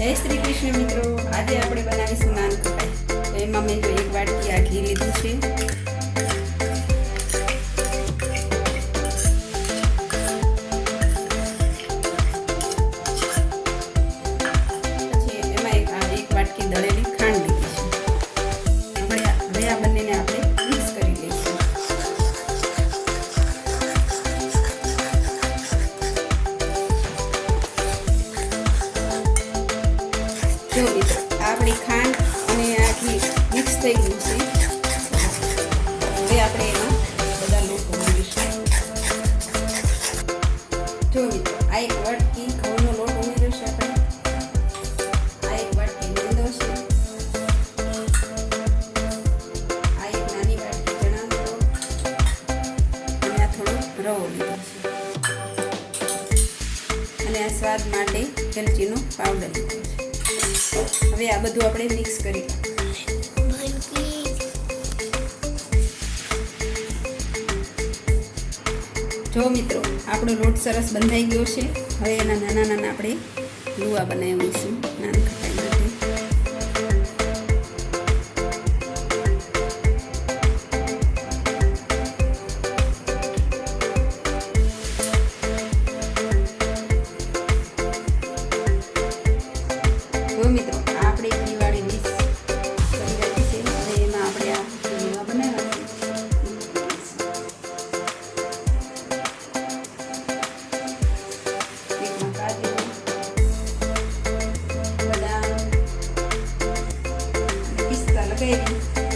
જય શ્રી કૃષ્ણ મિત્રો. આજે આપણે બનાવીશું નાન ખટાઈ એમાં મેં જો એક વાટકી આ ઘી લીધું છે. પછી એમાં એક આ એક વાટકી દળેલી જો આપણી ખાંડ અને આ ઘી મિક્સ થઈ ગયું છે. હવે આપણે એમાં બધા લોટ ઉમેરીશું જો મિત્રો આ એક વાટકી ઘઉંનો લોટ ઉમેર્યો છે આપણે. આ એક વાટકી મેંદો છે. આ એક નાની વાટકી ચણાનો લોટ. અને આ થોડો રવો લીધો છે. અને આ સ્વાદ માટે એલચીનો પાવડર લીધો છે. હવે આ બધું આપણે મિક્સ કરી. જો મિત્રો, આપણો લોટ સરસ બંધાઈ ગયો છે. હવે એના નાના નાના આપણે લુવા બનાવીશું. નાના પિસ્તા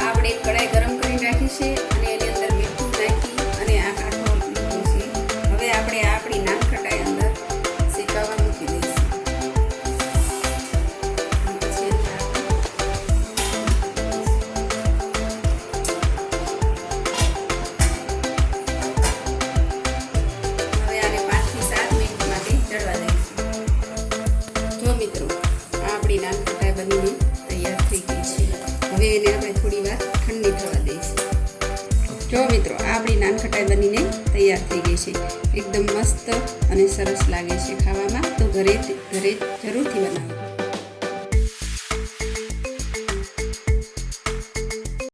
આપણે કઢાઈ ગરમ કરી રાખી છે અને એની આપણી નાન ખટાઈ બનીને તૈયાર થઈ ગઈ છે. હવે એને આપણે થોડી વાર ઠંડી થવા દઈશું. જો મિત્રો, આ આપણી નાન ખટાઈ બનીને તૈયાર થઈ ગઈ છે. એકદમ મસ્ત અને સરસ લાગે છે ખાવામાં. તો ઘરે ઘરે જરૂરથી બનાવો.